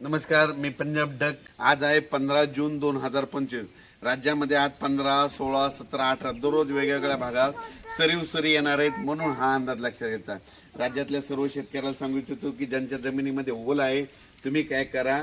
नमस्कार मी पंजाब डक. आज आहे पंधरा जून दोन हजार पंचवीस. राज्यामध्ये आज पंधरा सोळा सतरा अठरा दररोज वेगवेगळ्या भागात सरीव सरी येणार आहेत म्हणून हा अंदाज लक्षात घ्यायचा राज्यातल्या सर्व शेतकऱ्याला सांगू इच्छितो की ज्यांच्या जमिनीमध्ये ओल आहे तुम्ही काय करा.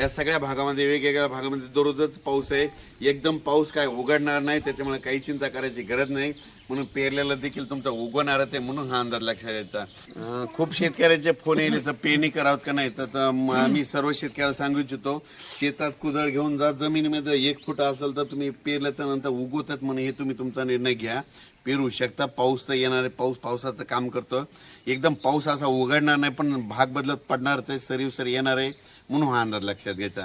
या सगळ्या भागामध्ये वेगवेगळ्या भागामध्ये दररोजच पाऊस आहे. एकदम पाऊस काय उघडणार नाही त्याच्यामुळे काही चिंता करायची गरज नाही. म्हणून पेरलेला देखील तुमचा उगवणारच आहे म्हणून हा अंदाज लक्षात यायचा खूप शेतकऱ्याचे फोन येईल तर पेरणी करावं का नाही? तर तर मी सर्व शेतकऱ्याला सांगू इच्छितो शेतात कुदळ घेऊन जा जमिनीमध्ये एक फूट असेल तर तुम्ही पेरल्याच्या नंतर उगवतात म्हणून हे तुम्ही तुमचा निर्णय घ्या. पेरू शकता पाऊस तर येणार आहे पाऊस पावसाचं काम करतो. एकदम पाऊस असा उघडणार नाही पण भाग बदलत पडणारच आहे सरीव सरी येणार आहे. हा अंदाज लक्षात घ्यायचा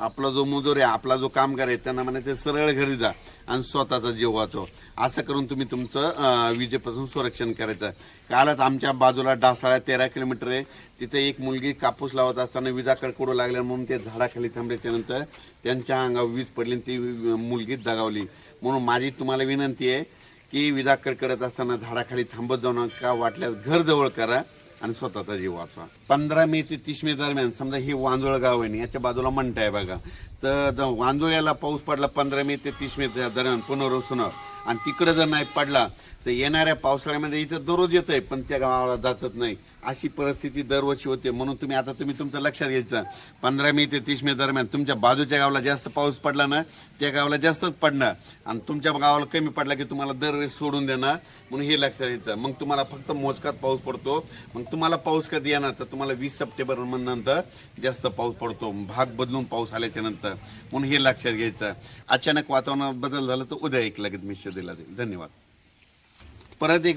आपला जो मजूर आहे आपला जो कामगार आहे त्यांना म्हणायचं सरळ घरी जा आणि स्वतःचा जीव वाचव. असं करून तुम्ही तुमचं विजेपासून संरक्षण करायचं. कालच आमच्या बाजूला डासाळा तेरा किलोमीटर आहे. तिथे एक मुलगी कापूस लावत असताना विजा कडकडू लागल्या म्हणून ते झाडाखाली थांबल्याच्या नंतर त्यांच्या अंगावर वीज पडली आणि ती मुलगी दगावली. म्हणून माझी तुम्हाला विनंती आहे की विजा कडकडत असताना झाडाखाली थांबत जाऊ नका वाटल्यास घर जवळ करा. आणि स्वतःचा जीव वाचवा. पंधरा मे ते तीस मे दरम्यान समजा हे वांजुळ गाव आहे याच्या बाजूला म्हणताय बघा. तर वांजुळ्याला पाऊस पडला पंधरा मे ते तीस मे दरम्यान पुनर्वसन. आणि तिकडे जर नाही पडला तर येणाऱ्या पावसाळ्यामध्ये इथं दररोज येत आहे पण त्या गावाला जातच नाही. अशी परिस्थिती दरवर्षी होते. म्हणून तुम्ही आता तुम्ही तुमचं लक्षात घ्यायचं. पंधरा मे ते तीस मे दरम्यान तुमच्या बाजूच्या गावाला जास्त पाऊस पडला ना त्या गावाला जास्तच पडणार. आणि तुमच्या गावाला कमी पडला की तुम्हाला दरवेळेस सोडून देणार. म्हणून हे लक्षात घ्यायचं. मग तुम्हाला फक्त मोजकात पाऊस पडतो. मग तुम्हाला पाऊस कधी येणार? तर तुम्हाला वीस सप्टेंबर नंतर जास्त पाऊस पडतो. भाग बदलून पाऊस आल्याच्यानंतर. म्हणून हे लक्षात घ्यायचं. अचानक वातावरणात बदल झाला तर उद्या एक लगेच मिश्र दिला देईल धन्यवाद. परत एक